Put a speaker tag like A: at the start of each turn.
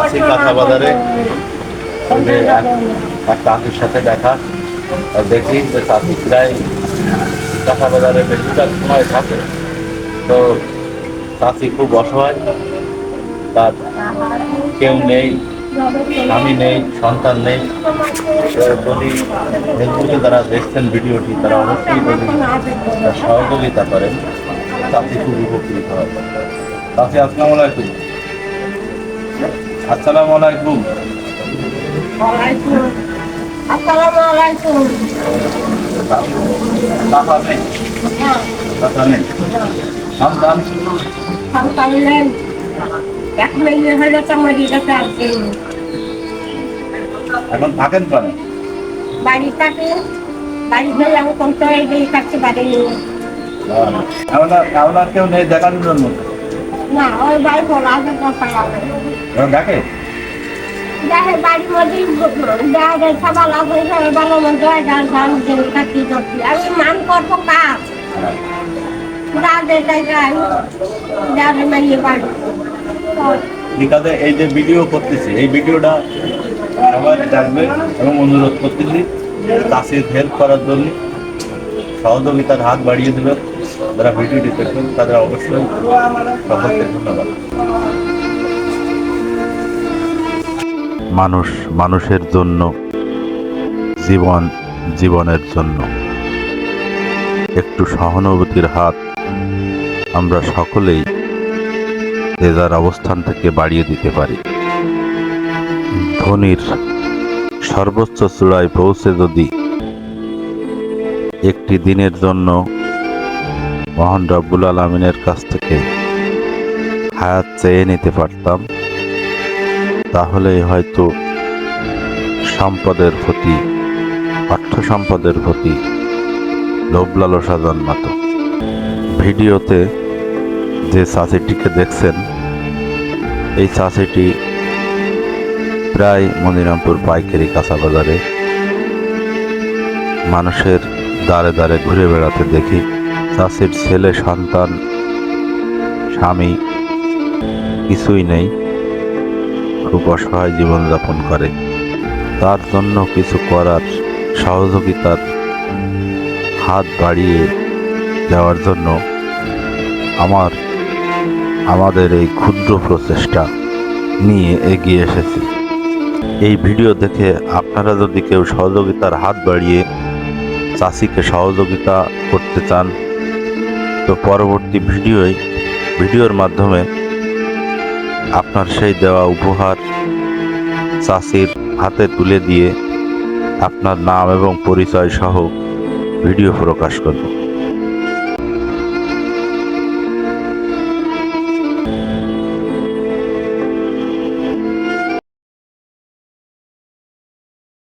A: আসসালামু বাজারে এক সাথে দেখা। যে প্রায় বাজারে সময় থাকে। তো খুব অসহায়। তার কেউ নেই, স্বামী নেই, সন্তান নেই। ফেসবুকে যারা দেখছেন ভিডিওটি, তারা অবশ্যই সহযোগিতা করেন চাষি খুব উপকৃত হয় চাষি আসসালামু আলাইকুম। আসসালামু আলাইকুম।
B: ওয়ালাইকুম। আসসালামু আলাইকুম।
A: টাকা নেই। টাকা নেই। সন্তান
B: সন্তানের এক মিনিট হলে তো আমার কাছে আসছে
A: এখন থাকেন কেন?
B: বাড়ি থাকে। বাড়ি হলে আমি এই
A: এখন কেউ নেই দেখানোর জন্য।
B: না ওই বাড়ি
A: এখন দেখে
B: দেখে বাড়ির মধ্যেই দেখে সবাই আছে সবাই ভালো মন্দ হয় করছি? আমি মান করব কাজ
A: আছে এই যে ভিডিও করতেছি এই ভিডিওটা সবাই দেখবে এবং অনুরোধ করতেছি চাষির হেল্প করার জন্য সহযোগিতার হাত বাড়িয়ে দেবে। যারা ভিডিওটি দেখবেন তাদের অবশ্যই সকলকে ধন্যবাদ।
C: মানুষ মানুষের জন্য, জীবন জীবনের জন্য। একটু সহানুভূতির হাত আমরা সকলেই যে যার অবস্থান থেকে বাড়িয়ে দিতে পারি। ধনির সর্বোচ্চ চূড়ায় পৌঁছে যদি একটি দিনের জন্য মহান রব্বুল আলমিনের কাছ থেকে হায়াত চেয়ে নিতে পারতাম তাহলেই হয়তো সম্পদের প্রতি অর্থ সম্পদের প্রতি লোভ লালসা জন্মাত। ভিডিওতে যে চাষিটিকে দেখছেন, এই চাষিটি প্রায় মনিরামপুর পাইকারি কাঁচা বাজারে মানুষের দ্বারে দ্বারে ঘুরে বেড়াতে দেখি। চাষির ছেলে, সন্তান, স্বামী কিছুই নেই। খুব অসহায় জীবনযাপন করে। তার জন্য কিছু করার সহযোগিতার হাত বাড়িয়ে দেওয়ার জন্য আমার, আমাদের এই ক্ষুদ্র প্রচেষ্টা নিয়ে এগিয়ে এসেছি। এই ভিডিও দেখে আপনারা যদি কেউ সহযোগিতার হাত বাড়িয়ে চাষিকে সহযোগিতা করতে চান তো পরবর্তী ভিডিওয়, ভিডিওর মাধ্যমে আপনার সেই দেওয়া উপহার চাষির হাতে তুলে দিয়ে আপনার নাম এবং পরিচয় সহ ভিডিও প্রকাশ করব।